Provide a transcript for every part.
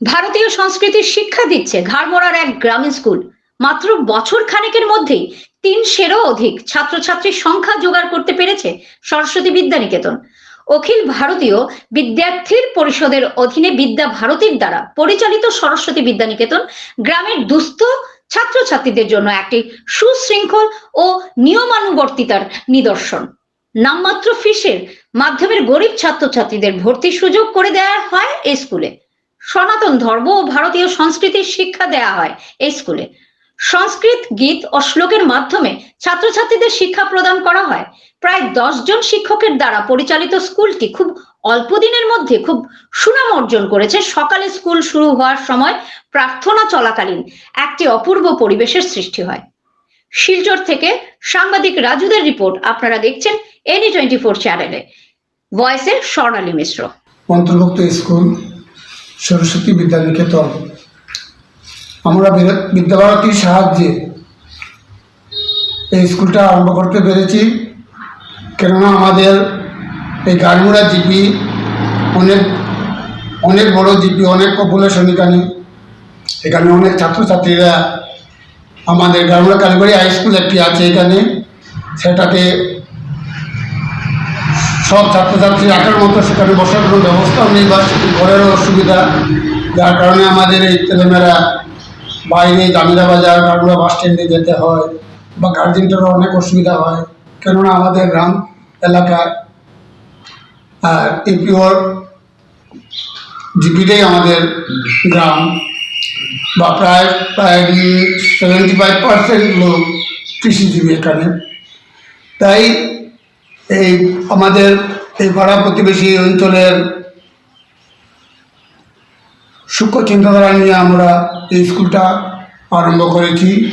ভারতীয় সংস্কৃতির শিক্ষা দিচ্ছে ঘাড়মোড়ার এক গ্রামীণ স্কুল। মাত্র বছর খানেকের মধ্যেই তিনশেরও অধিক ছাত্রছাত্রীর সংখ্যা জোগাড় করতে পেরেছে সরস্বতী বিদ্যানিকেতন। অখিল ভারতীয় বিদ্যার্থীর পরিষদের অধীনে বিদ্যা ভারতীর দ্বারা পরিচালিত সরস্বতী বিদ্যানিকেতন গ্রামের দুস্থ ছাত্রছাত্রীদের জন্য একটি সুশৃঙ্খল ও নিয়মানুবর্তিতার নিদর্শন। নামমাত্র ফিসের মাধ্যমের গরিব ছাত্রছাত্রীদের ভর্তির সুযোগ করে দেওয়া হয় এই স্কুলে। সনাতন ধর্ম ও ভারতীয় সংস্কৃতির শিক্ষা দেওয়া হয় এই স্কুলে। সংস্কৃত, গীত ও শ্লোকের মাধ্যমে ছাত্রছাত্রীদের শিক্ষা প্রদান করা হয়। প্রায় জন শিক্ষকের দ্বারা পরিচালিত স্কুলটি খুব অল্প দিনের মধ্যে খুব সুনাম অর্জন করেছে। সকালে স্কুল শুরু হওয়ার সময় প্রার্থনা চলাকালীন একটি অপূর্ব পরিবেশের সৃষ্টি হয়। শিলচর থেকে সাংবাদিক রাজুদের রিপোর্ট আপনারা দেখছেন এনি টোয়েন্টি ফোর চ্যানেলে। ভয়েসে স্বর্ণালী মিশ্র। অন্তর্ভুক্ত স্কুল সরস্বতী বিদ্যানিকেতন। আমরা বিদ্যাভারতীর সাহায্যে এই স্কুলটা আরম্ভ করতে পেরেছি। কেননা আমাদের এই গাড়মুড়া জিপি অনেক অনেক বড় জিপি, অনেক পপুলেশন এখানে। এখানে অনেক ছাত্রছাত্রীরা আমাদের গাড়মুড়া কালীবাড়ি হাই স্কুল একটি আছে এখানে। সেটাকে সব ছাত্রছাত্রী রাখার মতো সেখানে বসার কোনো ব্যবস্থাও নেই বা ঘরেরও অসুবিধা। যার কারণে আমাদের এই ছেলেমেয়েরা বাইরে জামিলা বাজার কাটুয়া বাস স্ট্যান্ডে যেতে হয় বা গার্জেনটারও অনেক অসুবিধা হয়। কেননা আমাদের গ্রাম এলাকায় আর এপিওর জিপিটাই আমাদের গ্রাম বা প্রায় প্রায় সেভেন্টি ফাইভ পার্সেন্ট লোক কৃষিজীবী এখানে। তাই এই আমাদের এই পাড়া প্রতিবেশী অঞ্চলের সূক্ষ্ম চিন্তাধারা নিয়ে আমরা এই স্কুলটা আরম্ভ করেছি,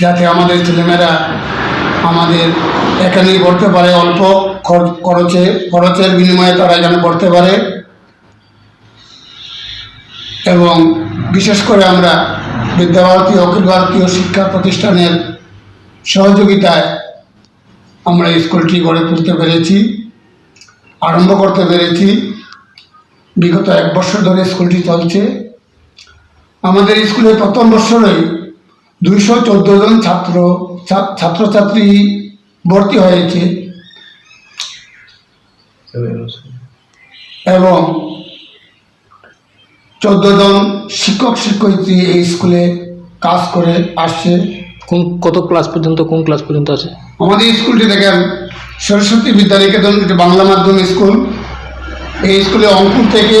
যাতে আমাদের ছেলেমেয়েরা আমাদের এখানেই পড়তে পারে, অল্প খর- খরচে, খরচের বিনিময়ে তারা এখানে পড়তে পারে। এবং বিশেষ করে আমরা বিদ্যাভারতী অখিল ভারতীয় শিক্ষা প্রতিষ্ঠানের সহযোগিতায় আমরা স্কুলটি গড়ে তুলতে পেরেছি, আরম্ভ করতে পেরেছি। বিগত এক বছর ধরে স্কুলটি চলছে। আমাদের স্কুলে প্রথম বছরেই দুইশো চোদ্দ জন ছাত্র ছাত্রছাত্রী ভর্তি হয়েছে। এবং চোদ্দ জন শিক্ষক শিক্ষয়িত্রী এই স্কুলে কাজ করে আসছে। কোন, কত ক্লাস পর্যন্ত, কোন ক্লাস পর্যন্ত আছে? আমাদের স্কুলটি দেখেন, সরস্বতী বিদ্যানিকেতন, এটি বাংলা মাধ্যম স্কুল। এই স্কুলে অঙ্কুর থেকে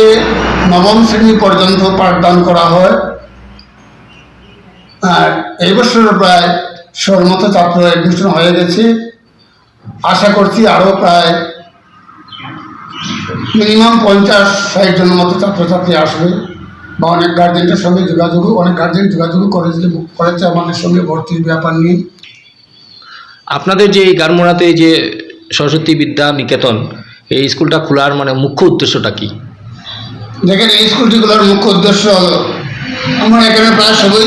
নবম শ্রেণি পর্যন্ত পাঠদান করা হয়। আর এই বছর প্রায় ষোলমতো ছাত্র অ্যাডমিশন হয়ে গেছে। আশা করছি আরও প্রায় মিনিমাম পঞ্চাশ, ষাট জনের মতো ছাত্রছাত্রী আসবে। বা অনেক গার্জেনদের সঙ্গে যোগাযোগ অনেক গার্জেন যোগাযোগ করেছে করেছে আমাদের সঙ্গে ভর্তির ব্যাপার নিয়ে। আপনাদের যে এই গারমোড়াতে যে সরস্বতী বিদ্যা নিকেতন এই স্কুলটা খোলার মানে মুখ্য উদ্দেশ্যটা কি? দেখেন এই স্কুলটিগুলোর মুখ্য উদ্দেশ্য হলো আমরা এখানে প্রায় সবই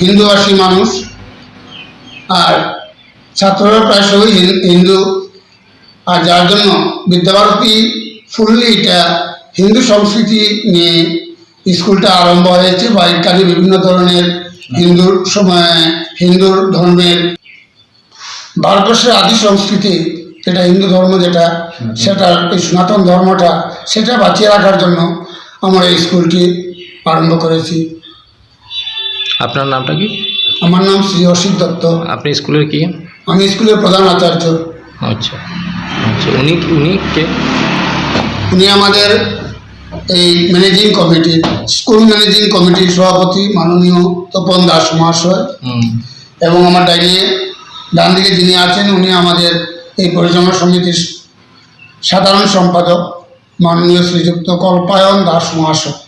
হিন্দুভাষী মানুষ। আর ছাত্ররা প্রায় সবই হিন্দু। আর যার জন্য বিদ্যাভারতী ফুললি এটা হিন্দু সংস্কৃতি নিয়ে স্কুলটা আরম্ভ হয়েছে বা এখানে বিভিন্ন ধরনের হিন্দুর সময় হিন্দুর ধর্মের ভারতবর্ষের আদি সংস্কৃতি যেটা হিন্দু ধর্ম যেটা সেটা এই সনাতন ধর্মটা সেটা বাঁচিয়ে রাখার জন্য আমরা এই স্কুলটি আরম্ভ করেছি। আপনার নামটা কি? আমার নাম শ্রী অসিত দত্ত। আপনি স্কুলের কি? আমি স্কুলের প্রধান আচার্য। আচ্ছা আচ্ছা। উনি উনি কে? উনি আমাদের এই ম্যানেজিং কমিটির স্কুল ম্যানেজিং কমিটির সভাপতি মাননীয় তপন দাস মহাশয় এবং আমার ডাইনিয়ে ডান দিকে যিনি আছেন উনি আমাদের এই পরিচালনা সমিতির সাধারণ সম্পাদক মাননীয় শ্রীযুক্ত কল্পায়ন দাস মহাশয়।